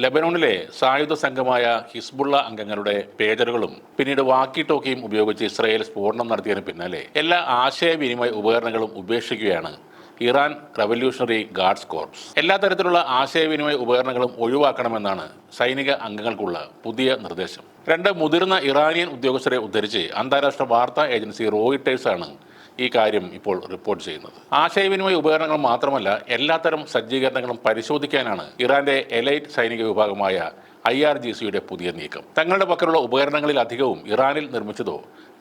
ലെബനോണിലെ സായുധ സംഘമായ ഹിസ്ബുള്ള അംഗങ്ങളുടെ പേജറുകളും പിന്നീട് വാക്കി ടോക്കിയും ഉപയോഗിച്ച് ഇസ്രായേൽ സ്ഫോടനം നടത്തിയതിന് പിന്നാലെ എല്ലാ ആശയവിനിമയ ഉപകരണങ്ങളും ഉപേക്ഷിക്കുകയാണ് ഇറാൻ റവല്യൂഷണറി ഗാർഡ്സ് കോർപ്സ്. എല്ലാ തരത്തിലുള്ള ആശയവിനിമയ ഉപകരണങ്ങളും ഒഴിവാക്കണമെന്നാണ് സൈനിക അംഗങ്ങൾക്കുള്ള പുതിയ നിർദ്ദേശം. രണ്ട് മുതിർന്ന ഇറാനിയൻ ഉദ്യോഗസ്ഥരെ ഉദ്ധരിച്ച് അന്താരാഷ്ട്ര വാർത്താ ഏജൻസി റോയിട്ടേഴ്സാണ് ഈ കാര്യം ഇപ്പോൾ റിപ്പോർട്ട് ചെയ്യുന്നത്. ആശയവിനിമയ ഉപകരണങ്ങൾ മാത്രമല്ല എല്ലാത്തരം സജ്ജീകരണങ്ങളും പരിശോധിക്കാനാണ് ഇറാന്റെ എലൈറ്റ് സൈനിക വിഭാഗമായ ഐ ആർ ജി സിയുടെ പുതിയ നീക്കം. തങ്ങളുടെ പക്കലുള്ള ഉപകരണങ്ങളിൽ അധികവും ഇറാനിൽ നിർമ്മിച്ചതോ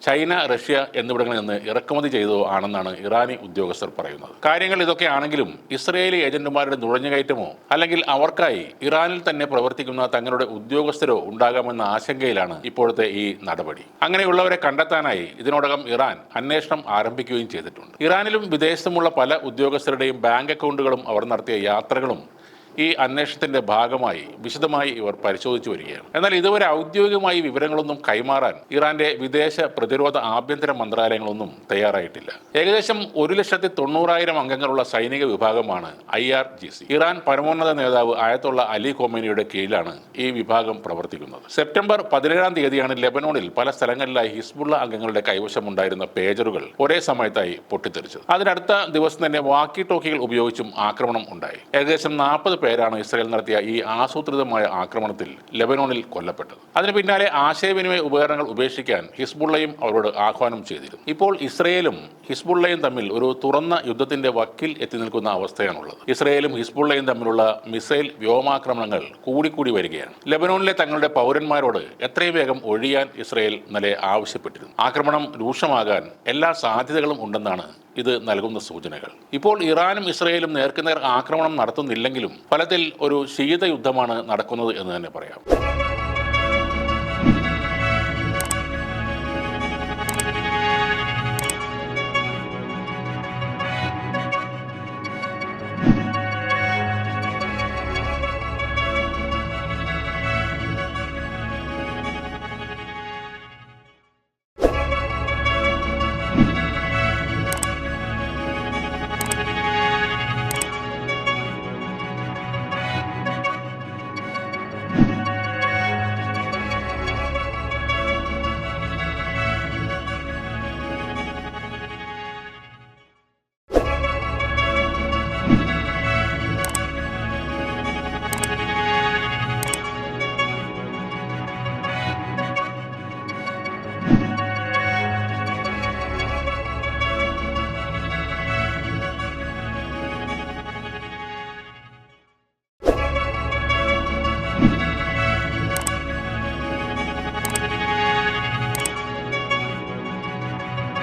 ചൈന റഷ്യ എന്നിവിടങ്ങളിൽ നിന്ന് ഇറക്കുമതി ചെയ്തതോ ആണെന്നാണ് ഇറാനി ഉദ്യോഗസ്ഥർ പറയുന്നത്. കാര്യങ്ങൾ ഇതൊക്കെ ആണെങ്കിലും ഇസ്രയേലി ഏജന്റുമാരുടെ നുഴഞ്ഞുകയറ്റമോ അല്ലെങ്കിൽ അവർക്കായി ഇറാനിൽ തന്നെ പ്രവർത്തിക്കുന്ന തങ്ങളുടെ ഉദ്യോഗസ്ഥരോ ഉണ്ടാകാമെന്ന ആശങ്കയിലാണ് ഇപ്പോഴത്തെ ഈ നടപടി. അങ്ങനെയുള്ളവരെ കണ്ടെത്താനായി ഇതിനോടകം ഇറാൻ അന്വേഷണം ആരംഭിക്കുകയും ചെയ്തിട്ടുണ്ട്. ഇറാനിലും വിദേശത്തുമുള്ള പല ഉദ്യോഗസ്ഥരുടെയും ബാങ്ക് അക്കൗണ്ടുകളും അവർ നടത്തിയ യാത്രകളും ഈ അന്വേഷണത്തിന്റെ ഭാഗമായി വിശദമായി ഇവർ പരിശോധിച്ചു വരികയാണ്. എന്നാൽ ഇതുവരെ ഔദ്യോഗികമായി വിവരങ്ങളൊന്നും കൈമാറാൻ ഇറാന്റെ വിദേശ പ്രതിരോധ ആഭ്യന്തര മന്ത്രാലയങ്ങളൊന്നും തയ്യാറായിട്ടില്ല. ഏകദേശം ഒരു ലക്ഷത്തി തൊണ്ണൂറായിരം അംഗങ്ങളുള്ള സൈനിക വിഭാഗമാണ് I R G C. Iran പരമോന്നത നേതാവ് ആയത്തുള്ള അലി ഖോമേനിയുടെ കീഴിലാണ് ഈ വിഭാഗം പ്രവർത്തിക്കുന്നത്. സെപ്റ്റംബർ പതിനേഴാം തീയതിയാണ് ലെബനോണിൽ പല സ്ഥലങ്ങളിലായി ഹിസ്ബുള്ള അംഗങ്ങളുടെ കൈവശമുണ്ടായിരുന്ന പേജറുകൾ ഒരേ സമയത്തായി പൊട്ടിത്തെറിച്ചത്. അതിനടുത്ത ദിവസം തന്നെ വാക്കി ടോക്കികൾ ഉപയോഗിച്ചും ആക്രമണം ഉണ്ടായി. ഏകദേശം നാൽപ്പത് പേരാണ് ഇസ്രയേൽ നടത്തിയ ഈ ആസൂത്രിതമായ ആക്രമണത്തിൽ ലെബനോണിൽ കൊല്ലപ്പെട്ടത്. അതിന് പിന്നാലെ ആശയവിനിമയ ഉപകരണങ്ങൾ ഉപേക്ഷിക്കാൻ ഹിസ്ബുള്ളയും അവരോട് ആഹ്വാനം ചെയ്തിരുന്നു. ഇപ്പോൾ ഇസ്രയേലും ഹിസ്ബുള്ളയും തമ്മിൽ ഒരു തുറന്ന യുദ്ധത്തിന്റെ വക്കിൽ എത്തി നിൽക്കുന്ന അവസ്ഥയാണുള്ളത്. ഇസ്രയേലും ഹിസ്ബുള്ളയും തമ്മിലുള്ള മിസൈൽ വ്യോമാക്രമണങ്ങൾ കൂടിക്കൂടി വരികയാണ്. ലെബനോണിലെ തങ്ങളുടെ പൗരന്മാരോട് എത്രയും വേഗം ഒഴിയാൻ ഇസ്രയേൽ ഇന്നലെ ആവശ്യപ്പെട്ടിരുന്നു. ആക്രമണം രൂക്ഷമാകാൻ എല്ലാ സാധ്യതകളും ഉണ്ടെന്നാണ് ഇത് നൽകുന്ന സൂചനകൾ. ഇപ്പോൾ ഇറാനും ഇസ്രയേലും നേർക്കുനേർ ആക്രമണം നടത്തുന്നില്ലെങ്കിലും ഫലത്തിൽ ഒരു ശീതയുദ്ധമാണ് നടക്കുന്നത് എന്ന് തന്നെ പറയാം.